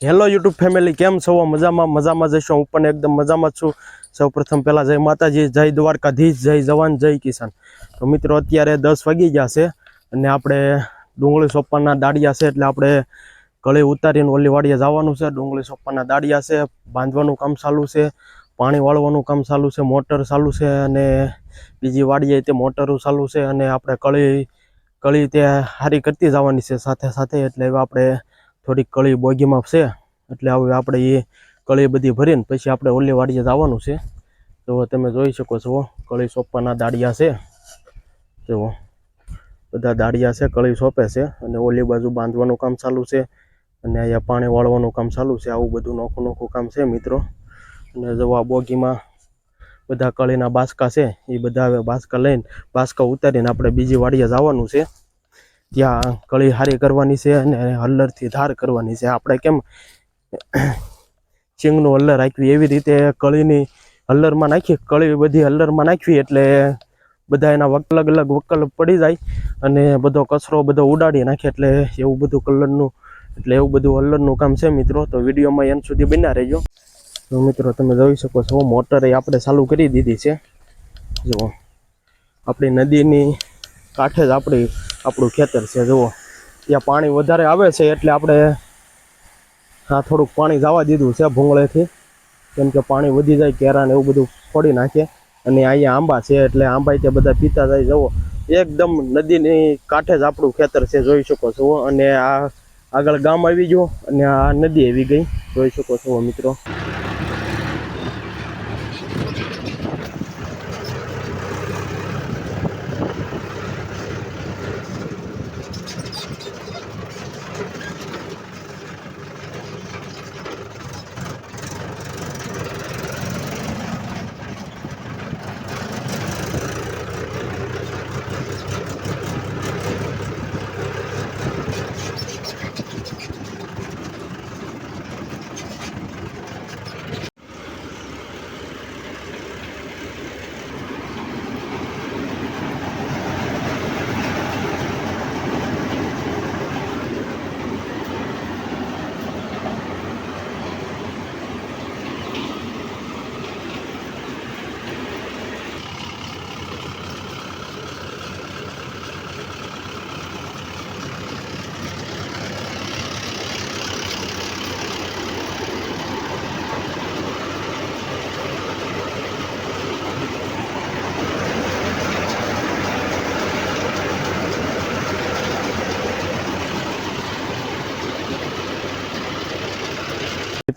Hello YouTube family, કેમ છો? મજામાં મજામાં જઈશું હું પણ એકદમ મજામાં છું. સૌ પ્રથમ પહેલાં જય માતાજી, જય દ્વારકાધીશ, જય જવાન, જય કિસાન. તો મિત્રો, અત્યારે દસ વાગી ગયા છે અને આપણે ડુંગળી સોપાના દાડિયા છે એટલે આપણે ગળે ઉતારીને ઓલી વાડીએ જવાનું છે. ડુંગળી સોપાના દાડિયા છે, બાંધવાનું કામ ચાલુ છે, પાણી વાળવાનું કામ ચાલુ છે, મોટર ચાલુ છે અને બીજી વાડીએ તે મોટરો ચાલુ છે અને આપણે કળી કળી તે હારી કરતી જવાની છે સાથે સાથે. એટલે આપણે થોડીક કળી બોગીમાં છે. એટલે હવે આપણે એ કળી બધી ભરીને પછી આપણે ઓલી વાડીએ જવાનું છે. તો તમે જોઈ શકો છો, કળી સોંપવાના દાડિયા છે. જુઓ, બધા દાડિયા છે, કળી સોંપે છે અને ઓલી બાજુ બાંધવાનું કામ ચાલુ છે અને અહીંયા પાણી વાળવાનું કામ ચાલુ છે. આવું બધું નોખું નોખું કામ છે મિત્રો. અને જો આ બોગીમાં બધા કળીના બાસકા છે. એ બધા હવે બાસકા લઈને બાસકા ઉતારીને આપણે બીજી વાડીએ જવાનું છે. ત્યાં કળી હારી કરવાની છે અને હલ્લરથી ધાર કરવાની છે. આપણે કેમ સિંગનું હલ્લર રાખવી એવી રીતે કળીની હલ્લરમાં નાખી, કળી બધી હલ્લરમાં નાખવી એટલે બધા એના વક- અલગ અલગ વકલ પડી જાય અને બધો કચરો બધો ઉડાડી નાખે એટલે એવું બધું કલરનું, એટલે એવું બધું હલ્લરનું કામ છે મિત્રો. તો વિડીયોમાં એમ સુધી બન્યા રહેજો. તો મિત્રો, તમે જોઈ શકો છો, મોટર આપણે ચાલુ કરી દીધી છે. જુઓ. આપણી નદીની કાંઠે જ આપણી, આપણું ખેતર છે, જુઓ. ત્યાં પાણી વધારે આવે છે એટલે આપણે આ થોડુંક પાણી જવા દીધું છે ભૂંગળેથી. કેમ કે પાણી વધી જાય કેરા ને એવું બધું ફોડી નાખે. અને અહીંયા આંબા છે એટલે આંબા ત્યાં બધા પીતા જાય જવો એકદમ નદીની કાંઠે જ આપણું ખેતર છે, જોઈ શકો છો. અને આ આગળ ગામ આવી ગયું અને આ નદી આવી ગઈ, જોઈ શકો છો મિત્રો.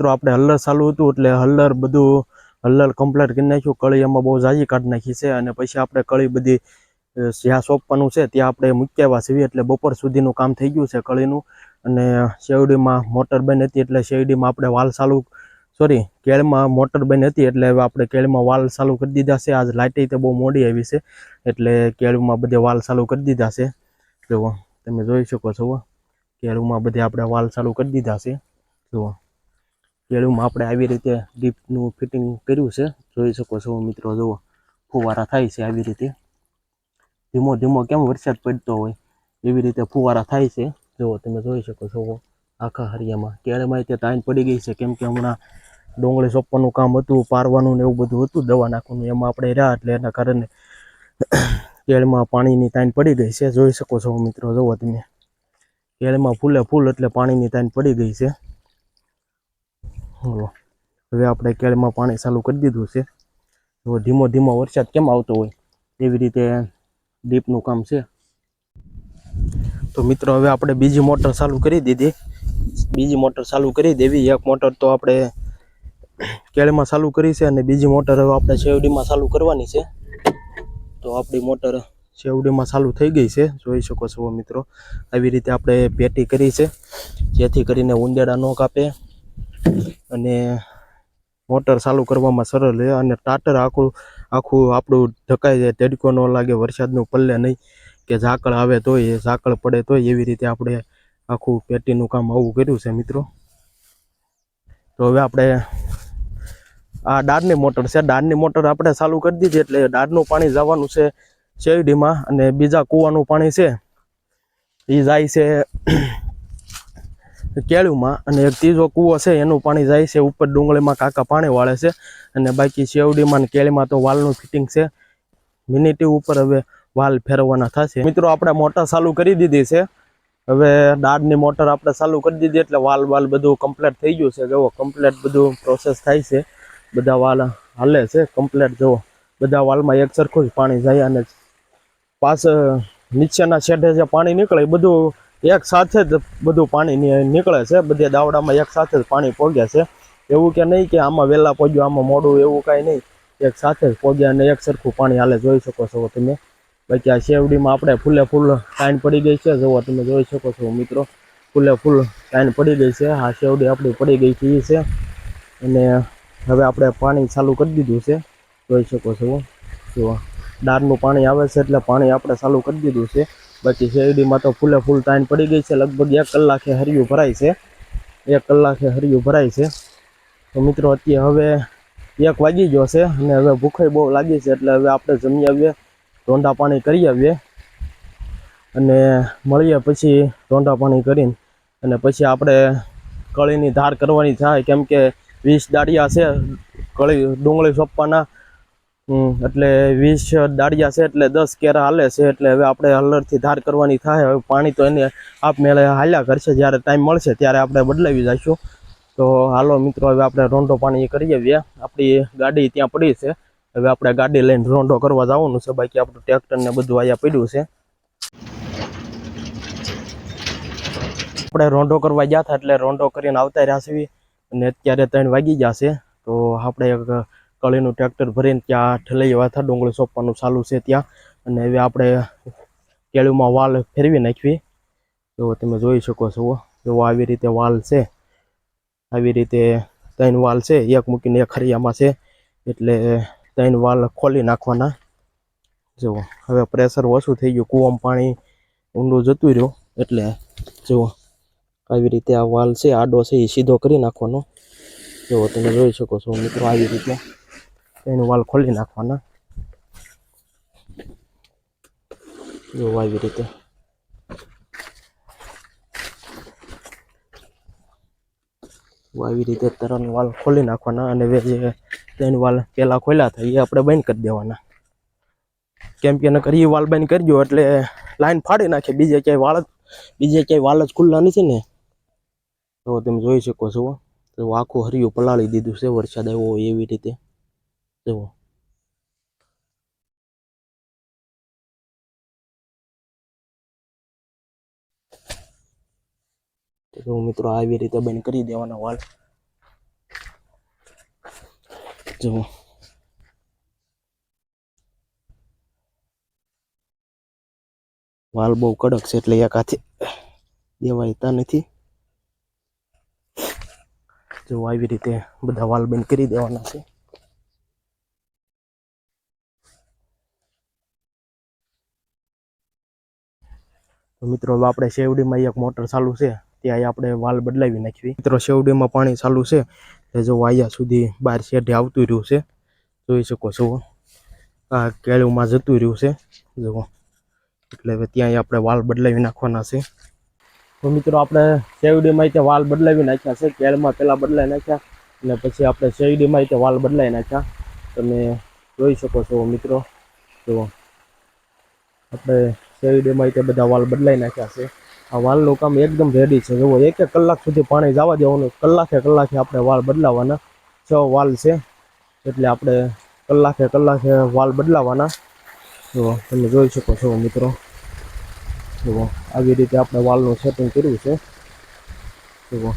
મિત્રો, આપણે હલ્લર ચાલુ હતું એટલે હલ્લર બધું હલ્લર કમ્પ્લીટ કરી નાખ્યું. કળી એમાં બહુ જાજી કાઢી નાખી છે અને પછી આપણે કળી બધી જ્યાં સોંપવાનું છે ત્યાં આપણે મૂકી આવ્યા છીએ એટલે બપોર સુધીનું કામ થઈ ગયું છે કળીનું. અને શેરડીમાં મોટર બેન હતી એટલે શેરડીમાં આપણે વાલ ચાલુ, સોરી, કેળમાં મોટર બની હતી એટલે હવે આપણે કેળમાં વાલ ચાલુ કરી દીધા છે. આજ લાઇટે તે બહુ મોડી આવી છે એટલે કેળમાં બધે વાલ ચાલુ કરી દીધા છે. જુઓ, તમે જોઈ શકો છો કેળમાં બધે આપણે વાલ ચાલુ કરી દીધા છે. જુઓ. કેળુમાં આપણે આવી રીતે ડીપનું ફિટિંગ કર્યું છે. જોઈ શકો છો મિત્રો, જુઓ, ફુવારા થાય છે આવી રીતે. ધીમો ધીમો કેમ વરસાદ પડતો હોય એવી રીતે ફુવારા થાય છે. જુઓ, તમે જોઈ શકો છો આખા હરિયામાં. કેળમાં તે તાઈન પડી ગઈ છે, કેમ કે હમણાં ડોંગળી સોંપવાનું કામ હતું, પારવાનું ને એવું બધું હતું, દવા નાખવાનું, એમાં આપણે રહ્યા એટલે એના કારણે કેળમાં પાણીની તાઈન પડી ગઈ છે. જોઈ શકો છો મિત્રો, જુઓ તમે. કેળમાં ફૂલે ફૂલ એટલે પાણીની તાઈન પડી ગઈ છે. જુઓ હવે આપણે કેળમાં પાણી ચાલુ કરી દીધું છે. જો ધીમો ધીમો વરસાદ કેમ આવતો હોય એવી રીતે ડીપનું કામ છે. તો મિત્રો, હવે આપણે બીજી મોટર ચાલુ કરી દીધી. બીજી મોટર ચાલુ કરી દેવી. એક મોટર તો આપણે કેળમાં ચાલુ કરી છે અને બીજી મોટર હવે આપણે શેવડીમાં ચાલુ કરવાની છે. તો આપણી મોટર શેવડીમાં ચાલુ થઈ ગઈ છે. જોઈ શકો છો મિત્રો, આવી રીતે આપણે પેટી કરી છે. જેથી કરીને ઉંદેડા ન કાપે. અને મોટર ચાલુ કરવામાં સરળ રહે અને ટાટર આખું આખું આપણું ઢકાઈ જાય, તડકો ન લાગે, વરસાદનું પલ્લે નહીં કે ઝાકળ આવે તોય ઝાકળ પડે તોય એવી રીતે આપણે આખું પેટીનું કામ આવું કર્યું છે મિત્રો. તો હવે આપણે આ ડાળની મોટર છે, ડાળની મોટર આપણે ચાલુ કરી દીધી એટલે ડાળનું પાણી જવાનું છે શેરડીમાં અને બીજા કૂવાનું પાણી છે. એ જાય છે કેળુમાં અને એક ત્રીજો કૂવો છે, એનું પાણી જાય છે, ઉપર ડુંગળીમાં કાકા પાણી વાળે છે અને બાકી શેવડીમાં ને કેળીમાં તો વાલનું ફિટિંગ છે. મિનિટી ઉપર હવે વાલ ફેરવવાના થશે. મિત્રો, આપણે મોટર ચાલુ કરી દીધી છે. હવે દાળની મોટર આપણે ચાલુ કરી દીધી એટલે વાલ વાલ બધું કમ્પ્લીટ થઈ ગયું છે. જુઓ કમ્પ્લીટ બધું પ્રોસેસ થાય છે. બધા વાલ હાલે છે કમ્પ્લીટ જુઓ. બધા વાલમાં એક સરખું જ પાણી જાય અને પાછ નીચેના છેડે જે પાણી નીકળે બધું એક સાથે જ બધું પાણી નીકળે છે. બધે દાવડામાં એક સાથે જ પાણી પોગે છે. એવું કે નહીં કે આમાં વહેલા પોગ્યું, આમાં મોડું, એવું કાંઈ નહીં. એક સાથે જ પોગ્યા અને એક સરખું પાણી હાલે જોઈ શકો છો તમે. બાકી આ શેવડીમાં આપણે ફૂલે ફૂલ ટાઈન પડી ગઈ છે. જુઓ તમે જોઈ શકો છો મિત્રો. ફૂલે ફૂલ કાઈન પડી ગઈ છે. આ શેવડી આપણી પડી ગઈ છે એ છે. અને હવે આપણે પાણી ચાલુ કરી દીધું છે. જોઈ શકો છો. જુઓ. દાળનું પાણી આવે છે એટલે પાણી આપણે ચાલુ કરી દીધું છે. બાકી શેરડીમાં તો ફૂલે ફૂલ ટાઈમ પડી ગઈ છે. લગભગ એક કલાકે હરિયું ભરાય છે. એક કલાકે હરિયું ભરાય છે. તો મિત્રો, અત્યારે હવે એક વાગી ગયો છે અને હવે ભૂખાઈ બહુ લાગી છે એટલે હવે આપણે જમી આવીએ રોંડા પાણી કરી આવીએ અને મળીએ પછી રોંડા પાણી કરીને અને પછી આપણે કળીની ધાર કરવાની થાય. કેમ કે વીસ દાળિયા છે. કળી ડુંગળી સોંપવાના એટલે વીસ દાળિયા છે એટલે દસ કેરા હાલે છે એટલે હવે આપણે હલરથી ધાર કરવાની થાય. હવે પાણી તો એને આપમેળે હાલ્યા કરશે જ્યારે ટાઈમ મળશે ત્યારે આપણે બદલાવી જઈશું. તો હાલો મિત્રો, હવે આપણે રોંડો પાણી કરી આવીએ આપણી ગાડી ત્યાં પડી છે. હવે આપણે ગાડી લઈને રોંડો કરવા જવાનું છે. બાકી આપણું ટ્રેક્ટરને બધું અહીંયા પડ્યું છે. આપણે રોંડો કરવા ગયા હતા એટલે રોંડો કરીને આવતા રહ્યા છીએ. અને અત્યારે ત્રણ વાગી ગયા છે. તો આપણે કળીનું ટ્રેક્ટર ભરીને ત્યાં ઠલાઈ વાથા ડુંગળી સોંપવાનું ચાલુ છે ત્યાં. અને હવે આપણે કેળીમાં વાલ ફેરવી નાખવી. જો તમે જોઈ શકો છો. જો આવી રીતે વાલ છે. આવી રીતે ત્રણ વાલ છે. એક મૂકીને એક હરિયામાં છે. એટલે ત્રણ વાલ ખોલી નાખવાના. જુઓ હવે પ્રેશર ઓછું થઈ ગયું. કૂવામાં પાણી ઊંડું જતું રહ્યું. એટલે જુઓ આવી રીતે આ વાલ છે, આડો છે, એ સીધો કરી નાખવાનો. જુઓ તમે જોઈ શકો છો મિત્રો, આવી રીતે. ત્રણ વાલ ખોલી નાખવાના. જો આવી રીતે. આવી રીતે ત્રણ વાલ ખોલી નાખવાના અને જે ત્રણ વાલ પહેલાં ખોલ્યા હતા, એ આપણે બંધ કરી દેવાના. કેમ કે નકર એ વાલ બંધ કરજો એટલે લાઈન ફાડી નાખે, બીજે ક્યાંય વાળ બીજે ક્યાંય વાલ જ ખુલ્લા નથી ને. તો તમે જોઈ શકો છો, તો આખું હરિયું પલાળી દીધું છે, વરસાદ આવ્યો એવી રીતે. જુઓ મિત્રો આવી રીતે બંધ કરી દેવાના વાલ જુઓ વાલ બહુ કડક છે એટલે એક હાથે દેવાયતા નથી. જો આવી રીતે બધા વાલ બંધ કરી દેવાના છે. મિત્રો આપણે શેવડીમાં એક મોટર ચાલુ છે. ત્યાં આપણે વાલ બદલાવી નાખવી. મિત્રો શેવડીમાં પાણી ચાલુ છે. એ જો વાયા સુધી બહાર શેઢે આવતું રહ્યું છે. જોઈ શકો છો. આ કેળુમાં જતું રહ્યું છે. જુઓ. એટલે હવે ત્યાં આપણે વાલ બદલાવી નાખવાના છે. તો મિત્રો, આપણે શેવડીમાં તે વાલ બદલાવી નાખ્યા છે. કેળમાં પહેલાં બદલાવી નાખ્યા. અને પછી આપણે શેરડીમાં તે વાલ બદલાવી નાખ્યા. તમે જોઈ શકો છો મિત્રો. જુઓ. આપણે શેરડીમાં તે બધા વાલ બદલાઈ નાખ્યા છે. આ વાલનું કામ એકદમ રેડી છે. જુઓ, એક એક કલાક સુધી પાણી જવા દેવાનું. કલાકે કલાકે આપણે વાલ બદલાવાના. છ વાલ છે, એટલે આપણે કલાકે કલાકે વાલ બદલાવાના. જુઓ, તમે જોઈ શકો છો મિત્રો. જુઓ, આવી રીતે આપણે વાલનું સેટિંગ કર્યું છે. જુઓ.